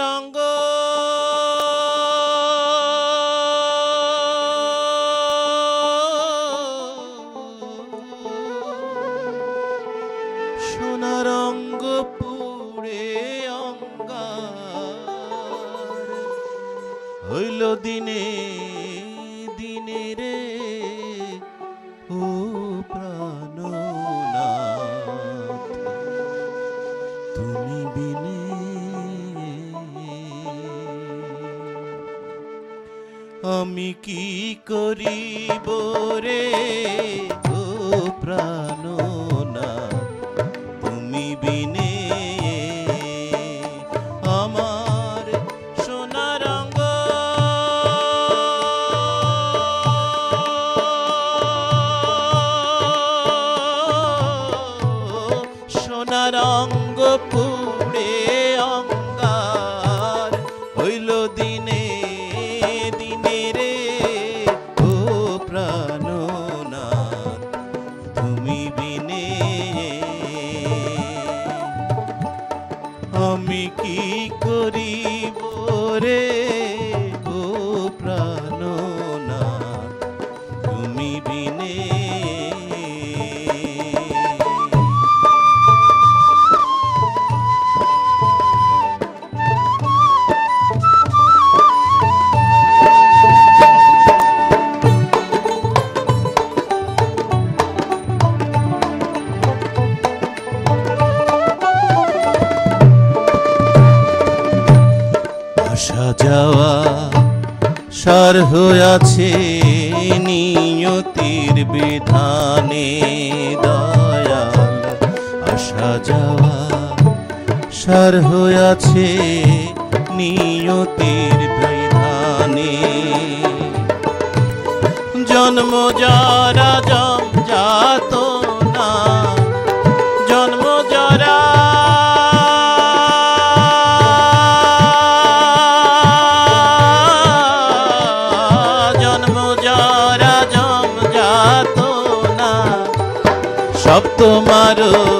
সোনার অঙ্গ সোনার অঙ্গ পুড়ে অঙ্গার। হইল দিনে দিনে কি করিব রে? ও প্রাণনাথ তুমি বিনে আমার সোনার অঙ্গ। সোনার বিনে আমি কি করিব রে? সার হয়েছে নিয়তির বিধানে দয়াল আসা যাওয়া সার হইয়াছে নিয়তির বিধানে। জন্ম যারা জম যাত সব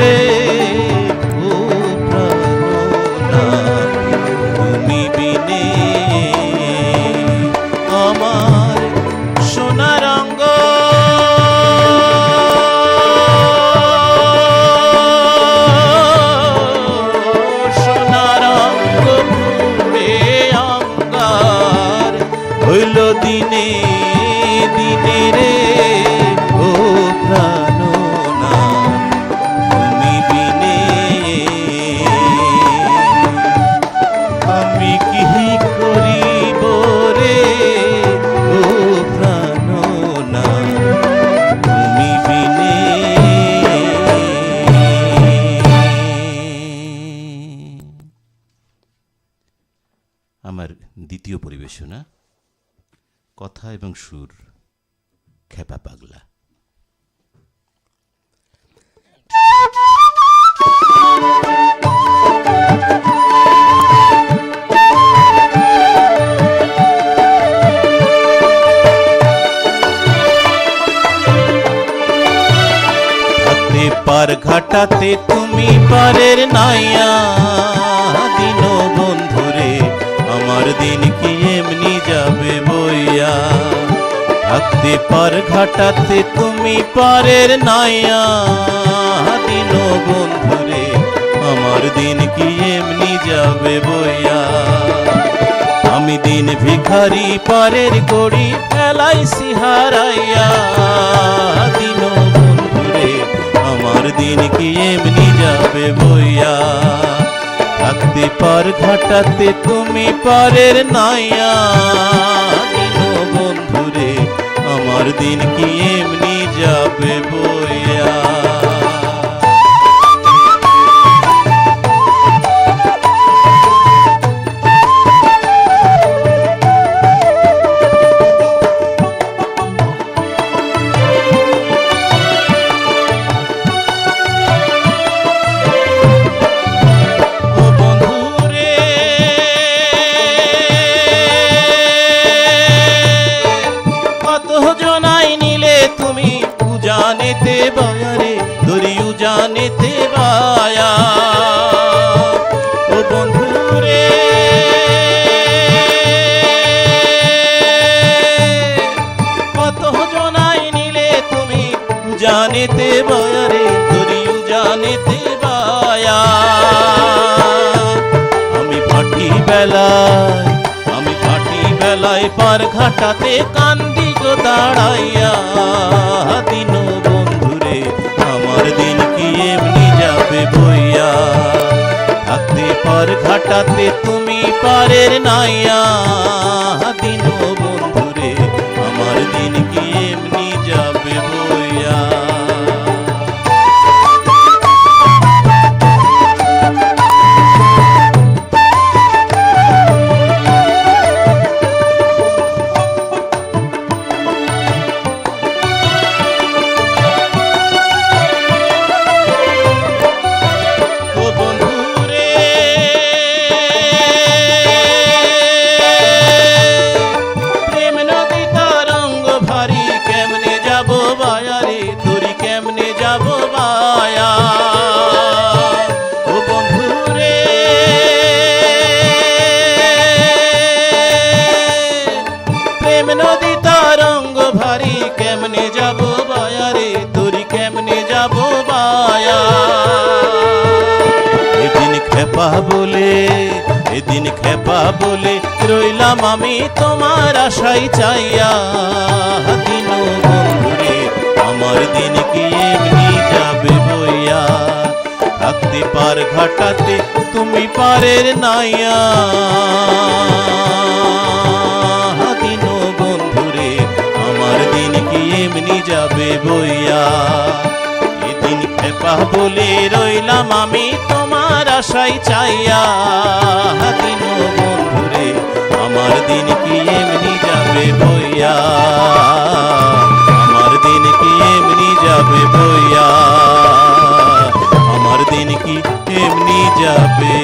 রে। দ্বিতীয় পরিবেশনা কথা এবং সুর খেপা পাগলা। পার ঘাটাতে তুমি পারের নাই দিন কি এমনি যাবে বইয়া থাকতে পার ঘাটাতে তুমি পারের নাইয়া দিন বন্ধুরে আমার দিন কি এমনি যাবে বইয়া আমি দিন ভিখারি পারের গড়ি ফেলাইছি হারাইয়া দিন বন্ধুরে আমার দিন কি এমনি যাবে বইয়া থাকতে পার ঘটাতে তুমি পারের নাইয়া বন্ধুরে আমার দিন কি এমনি যাবে বইয়া? ধরি উজানেতে বায়া ও বন্ধুরে কত জনাই নিলে তুমি উজানেতে বায়ারে ধরি উজানেতে বায়া আমি পাটি বেলায়, আমি পাটি বেলায় পার ঘাটাতে কান্দি গো দাঁড়াইয়া। দিন আমার দিন কি এমনি যাবে বইয়া? থাকতে পার ঘাটাতে তুমি পারের নাইয়া। দিন বন্ধুরে, আমার দিন কি কেমনে যাব বায়ারে? তোরি কেমনে যাব বায়া? এদিন খেপা বলে, এদিন খেপা বলে রইলাম আমি তোমার আশাই চাইয়া দিন আমার দিন কি এমনি যাবে বইয়া? থাকতে পার ঘাটাতে তুমি পারের নাইয়া। এমনি যাবে বইয়া। এদিন খেপা বলে রইলাম আমি তোমার আশাই চাইয়া। দিন বন্ধুরে আমার দিন কি এমনি যাবে বইয়া? আমার দিন কি এমনি যাবে বইয়া? আমার দিন কি এমনি যাবে